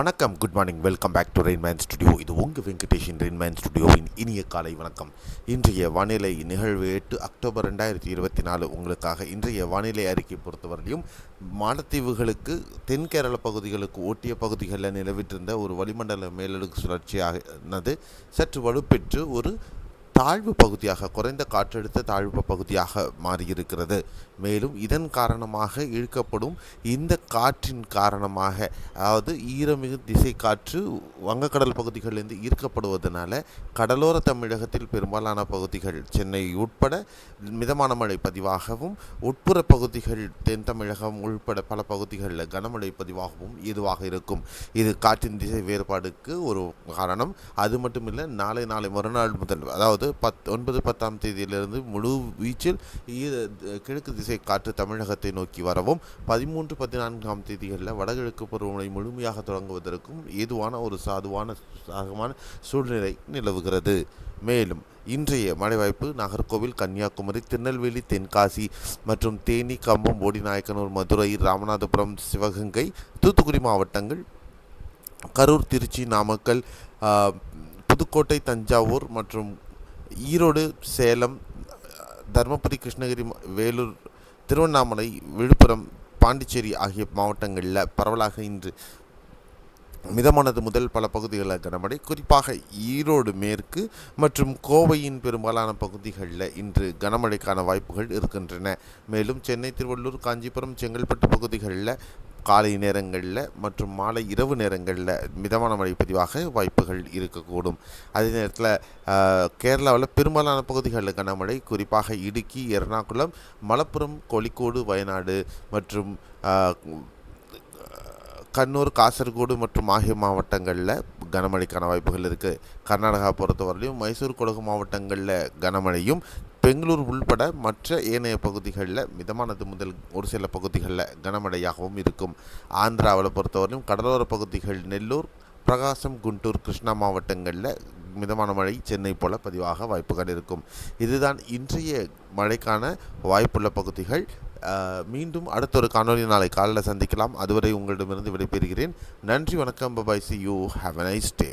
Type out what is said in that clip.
வணக்கம் good morning welcome back to Rainman studio இது உங்கள் வெங்கடேஷன் ரெயின்மேன் ஸ்டுடியோவின் இனிய காலை வணக்கம். இன்றைய வானிலை நிகழ்வு எட்டு அக்டோபர் ரெண்டாயிரத்தி இருபத்தி நாலு. உங்களுக்காக இன்றைய வானிலை அறிக்கை பொறுத்தவரையிலும் மாலத்தீவுகளுக்கு தென் கேரள பகுதிகளுக்கு ஒட்டிய பகுதிகளில் நிலவிட்டிருந்த ஒரு வளிமண்டல மேலடுக்கு சுழற்சியானது சற்று வலுப்பெற்று ஒரு தாழ்வு பகுதியாக குறைந்த காற்றழுத்த தாழ்வு பகுதியாக மாறியிருக்கிறது. மேலும் இதன் காரணமாக இழுக்கப்படும் இந்த காற்றின் காரணமாக அதாவது ஈரமிகு திசை காற்று வங்கக்கடல் பகுதிகளிலிருந்து ஈர்க்கப்படுவதனால கடலோர தமிழகத்தில் பெரும்பாலான பகுதிகள் சென்னை உட்பட மிதமான மழை பதிவாகவும் உட்புற பகுதிகள் தென் தமிழகம் உள்பட பல பகுதிகளில் கனமழை பதிவாகவும் இதுவாக இருக்கும். இது காற்றின் திசை வேறுபாடுக்கு ஒரு காரணம். அது மட்டுமில்லை நாளை நாளை மறுநாள் முதல் அதாவது பத் ஒன்பது பத்தாம் தேதியிலிருந்து முழு வீச்சில் கிழக்கு திசை காற்று தமிழகத்தை நோக்கி வரவும் பதிமூன்று பதினான்காம் தேதிகளில் வடகிழக்கு பருவமழை முழுமையாக தொடங்குவதற்கும் ஏதுவான ஒரு சாதுவான சாகமான சூழ்நிலை நிலவுகிறது. மேலும் இன்றைய மழை வாய்ப்பு நாகர்கோவில் கன்னியாகுமரி திருநெல்வேலி தென்காசி மற்றும் தேனி கம்பம் போடிநாயக்கனூர் மதுரை ராமநாதபுரம் சிவகங்கை தூத்துக்குடி மாவட்டங்கள் கரூர் திருச்சி நாமக்கல் புதுக்கோட்டை தஞ்சாவூர் மற்றும் ஈரோடு சேலம் தருமபுரி கிருஷ்ணகிரி வேலூர் திருவண்ணாமலை விழுப்புரம் பாண்டிச்சேரி ஆகிய மாவட்டங்களில் பரவலாக இன்று மிதமானது முதல் பல பகுதிகளில் கனமழை. குறிப்பாக ஈரோடு மேற்கு மற்றும் கோவையின் பெரும்பாலான பகுதிகளில் இன்று கனமழைக்கான வாய்ப்புகள் இருக்கின்றன. மேலும் சென்னை திருவள்ளூர் காஞ்சிபுரம் செங்கல்பட்டு பகுதிகளில் காலை நேரங்களில் மற்றும் மாலை இரவு நேரங்களில் மிதமான மழை பதிவாக வாய்ப்புகள் இருக்கக்கூடும். அதே நேரத்தில் கேரளாவில் பெரும்பாலான பகுதிகளில் கனமழை குறிப்பாக இடுக்கி எர்ணாகுளம் மலப்புரம் கோழிக்கோடு வயநாடு மற்றும் கண்ணூர் காசர்கோடு மற்றும் ஆகிய மாவட்டங்களில் கனமழைக்கான வாய்ப்புகள் இருக்குது கர்நாடகா பொறுத்தவரையிலும் மைசூர் குடகு மாவட்டங்களில் கனமழையும் பெங்களூர் உள்பட மற்ற ஏனைய பகுதிகளில் மிதமானது முதல் ஒரு சில பகுதிகளில் கனமழையாகவும் இருக்கும். ஆந்திராவில் பொறுத்தவரையும் கடலோர பகுதிகள் நெல்லூர் பிரகாசம் குண்டூர் கிருஷ்ணா மாவட்டங்களில் மிதமான மழை சென்னை போல பதிவாக வாய்ப்புகள் இருக்கும். இதுதான் இன்றைய மழைக்கான வாய்ப்புள்ள பகுதிகள். மீண்டும் அடுத்த ஒரு காணொலி நாளை காலையில் சந்திக்கலாம். அதுவரை உங்களிடமிருந்து விடைபெறுகிறேன். நன்றி வணக்கம். Bye bye see you have a nice day